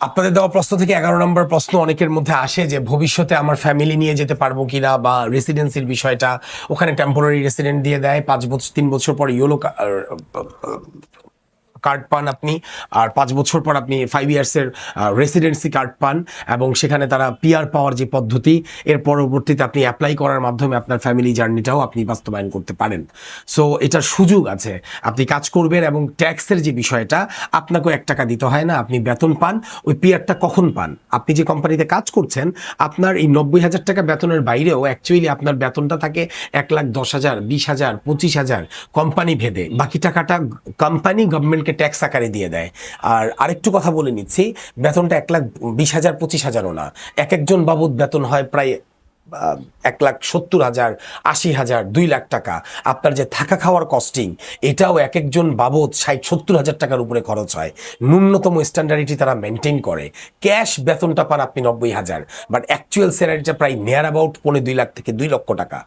আপনাদের দেওয়া প্রশ্ন থেকে এগারো নম্বর প্রশ্ন অনেকের মধ্যে আসে যে ভবিষ্যতে আমার ফ্যামিলি নিয়ে যেতে পারব কিনা বা রেসিডেন্সির বিষয়টা, ওখানে টেম্পোরারি রেসিডেন্ট দিয়ে দেয়, পাঁচ বছর, তিন বছর পর ইয়েলো কার্ড পান আপনি, আর পাঁচ বছর পর আপনি ফাইভ ইয়ার্সের রেসিডেন্সি কার্ড পান, এবং সেখানে তারা পিআর পাওয়ার যে পদ্ধতি, এর পরবর্তীতে আপনি অ্যাপ্লাই করার মাধ্যমে আপনার ফ্যামিলি জার্নিটাও আপনি বাস্তবায়ন করতে পারেন। সো এটার সুযোগ আছে। আপনি কাজ করবেন এবং ট্যাক্সের যে বিষয়টা, আপনাকেও এক টাকা দিতে হয় না, আপনি বেতন পান, ওই পিআরটা কখন পান? আপনি যে কোম্পানিতে কাজ করছেন, আপনার এই নব্বই হাজার টাকা বেতনের বাইরেও অ্যাকচুয়ালি আপনার বেতনটা থাকে এক লাখ দশ হাজার, বিশ হাজার, পঁচিশ হাজার কোম্পানি ভেদে। বাকি টাকাটা কোম্পানি গভর্নমেন্টকে ট্যাক্স আকারে দিয়ে দেয়। আর আরেকটু কথা বলে নিচ্ছি, বেতনটা এক লাখ বিশ হাজার, পঁচিশ হাজারও না। এক একজন বাবদ বেতন হয় প্রায় এক লাখ সত্তর হাজার, আশি হাজার, দুই লাখ টাকা। আপনার যে থাকা খাওয়ার কস্টিং এটাও এক একজন বাবদ ষাট, সত্তর হাজার টাকার উপরে খরচ হয়। ন্যূনতম স্ট্যান্ডার্ডিটি তারা মেনটেন করে। ক্যাশ বেতনটা পান আপনি নব্বই হাজার বাট অ্যাকচুয়াল স্যালারিটা প্রায় নিয়ার অ্যাবাউট পৌনে দুই লাখ থেকে দুই লক্ষ টাকা।